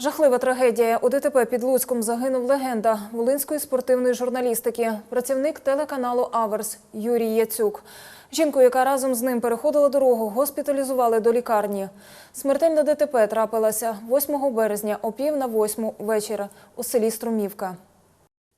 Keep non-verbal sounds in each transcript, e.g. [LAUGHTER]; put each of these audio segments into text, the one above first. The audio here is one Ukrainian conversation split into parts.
Жахлива трагедія. У ДТП під Луцьком загинув легенда волинської спортивної журналістики, працівник телеканалу Аверс Юрій Яцюк. Жінку, яка разом з ним переходила дорогу, госпіталізували до лікарні. Смертельна ДТП трапилася 8 березня о пів на восьму вечора у селі Струмівка.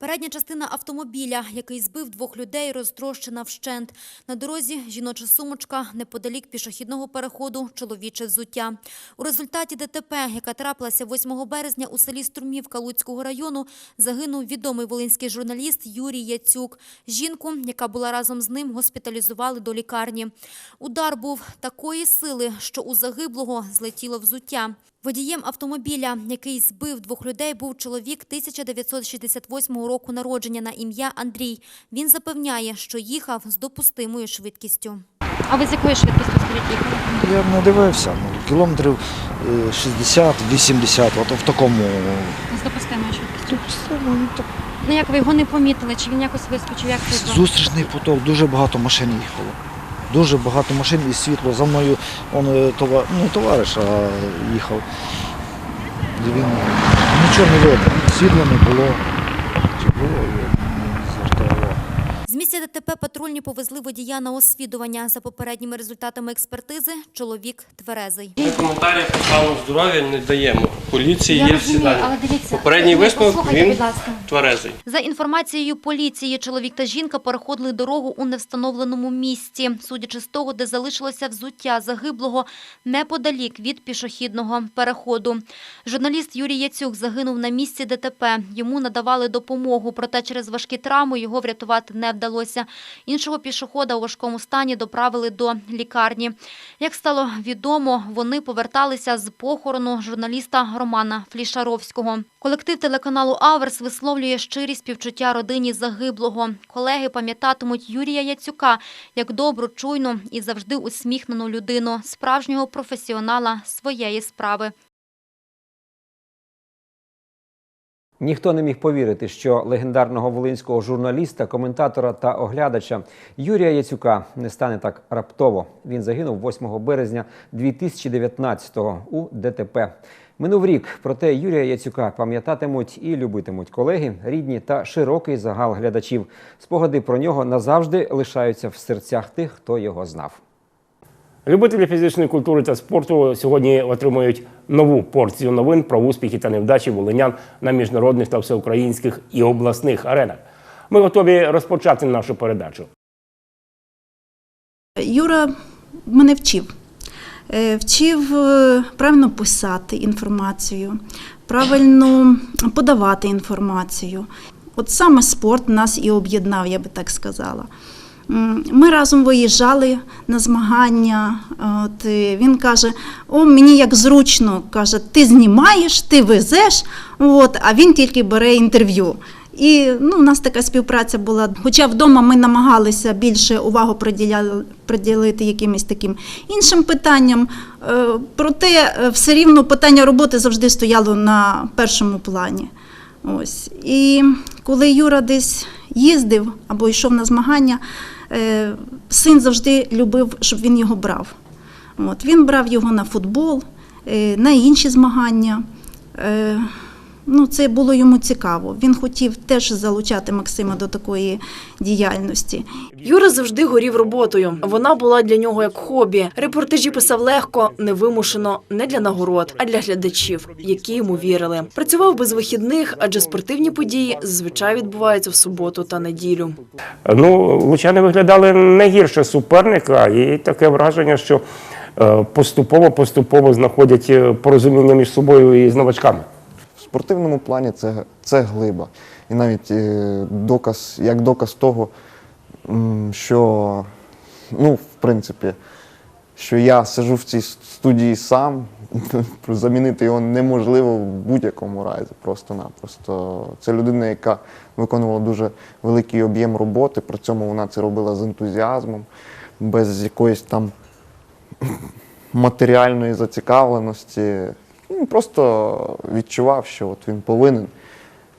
Передня частина автомобіля, який збив двох людей, розтрощена вщент. На дорозі жіноча сумочка, неподалік пішохідного переходу, чоловіче взуття. У результаті ДТП, яка трапилася 8 березня у селі Струмівка Луцького району, загинув відомий волинський журналіст Юрій Яцюк. Жінку, яка була разом з ним, госпіталізували до лікарні. Удар був такої сили, що у загиблого злетіло взуття. Водієм автомобіля, який збив двох людей, був чоловік 1968 року народження на ім'я Андрій. Він запевняє, що їхав з допустимою швидкістю. А ви з якою швидкістю скажіть їхали? Я не дивився, ну, кілометрів е, 60-80, от в такому. З допустимою швидкістю. Ну, так, Ну як ви його не помітили? Чи він якось вискочив? Як це було? Зустрічний поток, дуже багато машин їхало. Дуже багато машин і світло. За мною он, е, това, ну, товариш а, їхав. Він нічого не видно, світла не було. Чи було, я не звертав увагу. З ДТП патрульні повезли водія на освідування. За попередніми результатами експертизи, чоловік тверезий. Ми коментарів по стану здоров'я не даємо. Поліції Я є всі дані. але дивіться. Попередній ви висновок він будь ласка. тверезий. За інформацією поліції, чоловік та жінка переходили дорогу у невстановленому місці. Судячи з того, де залишилося взуття загиблого неподалік від пішохідного переходу. Журналіст Юрій Яцюк загинув на місці ДТП. Йому надавали допомогу, проте через важкі травми його врятувати не вдалося. Іншого пішохода у важкому стані доправили до лікарні. Як стало відомо, вони поверталися з похорону журналіста Романа Флішаровського. Колектив телеканалу Аверс висловлює щирі співчуття родині загиблого. Колеги пам'ятатимуть Юрія Яцюка як добру, чуйну і завжди усміхнену людину, справжнього професіонала своєї справи. Ніхто не міг повірити, що легендарного волинського журналіста, коментатора та оглядача Юрія Яцюка не стане так раптово. Він загинув 8 березня 2019-го у ДТП. Минув рік, проте Юрія Яцюка пам'ятатимуть і любитимуть колеги, рідні та широкий загал глядачів. Спогади про нього назавжди лишаються в серцях тих, хто його знав. Любителі фізичної культури та спорту сьогодні отримують нову порцію новин про успіхи та невдачі волинян на міжнародних та всеукраїнських і обласних аренах. Ми готові розпочати нашу передачу. Юра мене вчив. Е, Вчив е, правильно писати інформацію, правильно подавати інформацію. От саме спорт нас і об'єднав, я би так сказала. Ми разом виїжджали на змагання. От він каже: О, мені як зручно, каже, ти знімаєш, ти везеш, от, а він тільки бере інтерв'ю. І ну, у нас така співпраця була. Хоча вдома ми намагалися більше увагу приділити якимось таким іншим питанням. Е, проте е, все рівно питання роботи завжди стояло на першому плані. Ось. І коли Юра десь їздив або йшов на змагання, син завжди любив, щоб він його брав. От, він брав його на футбол, е, на інші змагання. Ну, це було йому цікаво. Він хотів теж залучати Максима до такої діяльності. Юра завжди горів роботою. Вона була для нього як хобі. Репортажі писав легко, невимушено, не для нагород, а для глядачів, які йому вірили. Працював без вихідних, адже спортивні події зазвичай відбуваються в суботу та неділю. Ну, лучани виглядали не гірше суперника, і таке враження, що е, поступово-поступово знаходять е, порозуміння між собою і з новачками. Спортивному плані це, це глиба. І навіть е, доказ, як доказ того, що, ну, в принципі, що я сижу в цій студії сам, [LAUGHS] замінити його неможливо в будь-якому разі, просто-напросто. Це людина, яка виконувала дуже великий об'єм роботи, при цьому вона це робила з ентузіазмом, без якоїсь там [LAUGHS] матеріальної зацікавленості. Він просто відчував, що от він повинен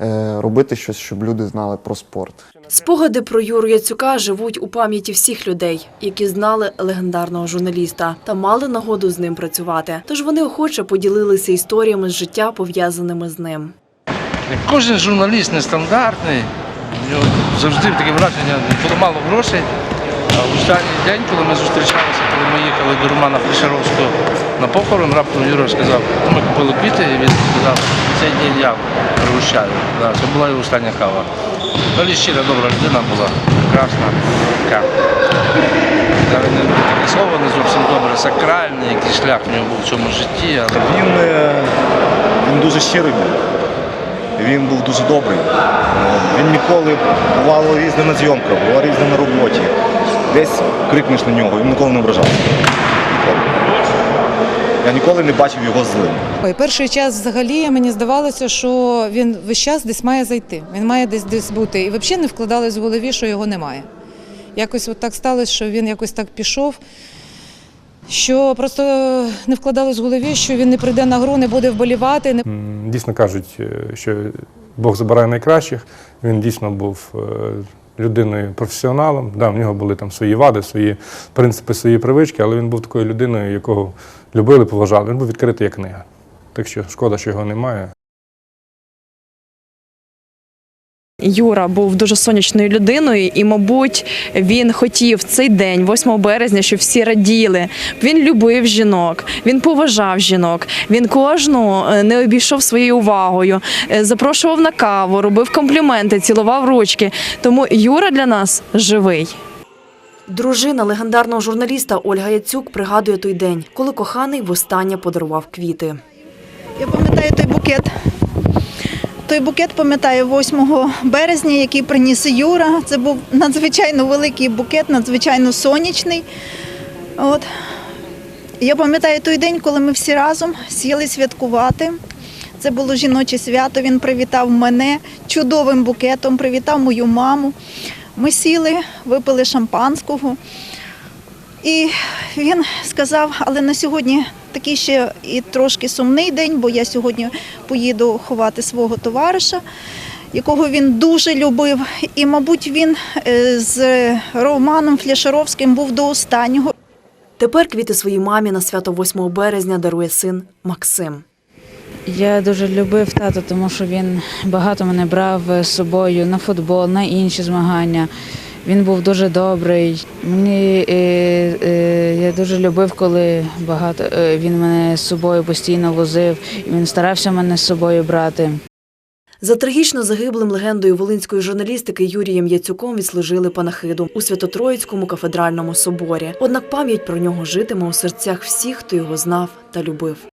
е, робити щось, щоб люди знали про спорт. Спогади про Юру Яцюка живуть у пам'яті всіх людей, які знали легендарного журналіста та мали нагоду з ним працювати. Тож вони охоче поділилися історіями з життя, пов'язаними з ним. Кожен журналіст нестандартний. Завжди таке враження, було мало грошей. В останній день, коли ми зустрічалися, коли ми їхали до Романа Флішаровського на похорон, раптом Юра сказав, «Ну, ми купили квіти, і він сказав, цей день я пригощаю. Це була його остання кава. Взагалі щира добра людина була, прекрасна, така. Таке слово не зовсім добре, сакральний, який шлях в нього був в цьому житті. але Він, е, він дуже щирий був. Він був дуже добрий. Е, Він ніколи бувало різне на зйомках, бувало різне на роботі. Десь крикнеш на нього, він ніколи не ображався. Я ніколи не бачив його злим. Ой, перший час взагалі мені здавалося, що він весь час десь має зайти. Він має десь десь бути. І взагалі не вкладалось в голові, що його немає. Якось от так сталося, що він якось так пішов. Що просто не вкладалось в голові, що він не прийде на гру, не буде вболівати. Не... Дійсно кажуть, е, що Бог забирає найкращих. Він дійсно був е, людиною професіоналом. Да, в нього були там свої вади, свої принципи, свої привички, але він був такою людиною, якого любили, поважали. Він був відкритий як книга. Так що шкода, що його немає. Юра був дуже сонячною людиною, і, мабуть, він хотів цей день, 8 березня, щоб всі раділи. Він любив жінок, він поважав жінок. Він кожну е, не обійшов своєю увагою, е, запрошував на каву, робив компліменти, цілував ручки. Тому Юра для нас живий. Дружина легендарного журналіста Ольга Яцюк пригадує той день, коли коханий востаннє подарував квіти. Я пам'ятаю той букет. Той букет пам'ятаю 8 березня, який приніс Юра. Це був надзвичайно великий букет, надзвичайно сонячний. От. Я пам'ятаю той день, коли ми всі разом сіли святкувати. Це було жіноче свято. Він привітав мене чудовим букетом, привітав мою маму. Ми сіли, випили шампанського. І він сказав, але на сьогодні такий ще і трошки сумний день, бо я сьогодні поїду ховати свого товариша, якого він дуже любив. І, мабуть, він е, з Романом Фляшаровським був до останнього. Тепер квіти своїй мамі на свято 8 березня дарує син Максим. Я дуже любив тата, тому що він багато мене брав з собою на футбол, на інші змагання. Він був дуже добрий. Мені е, е, я дуже любив, коли багато е, він мене з собою постійно возив. І він старався мене з собою брати. За трагічно загиблим легендою волинської журналістики Юрієм Яцюком відслужили панахиду у Свято-Троїцькому кафедральному соборі. Однак пам'ять про нього житиме у серцях всіх, хто його знав та любив.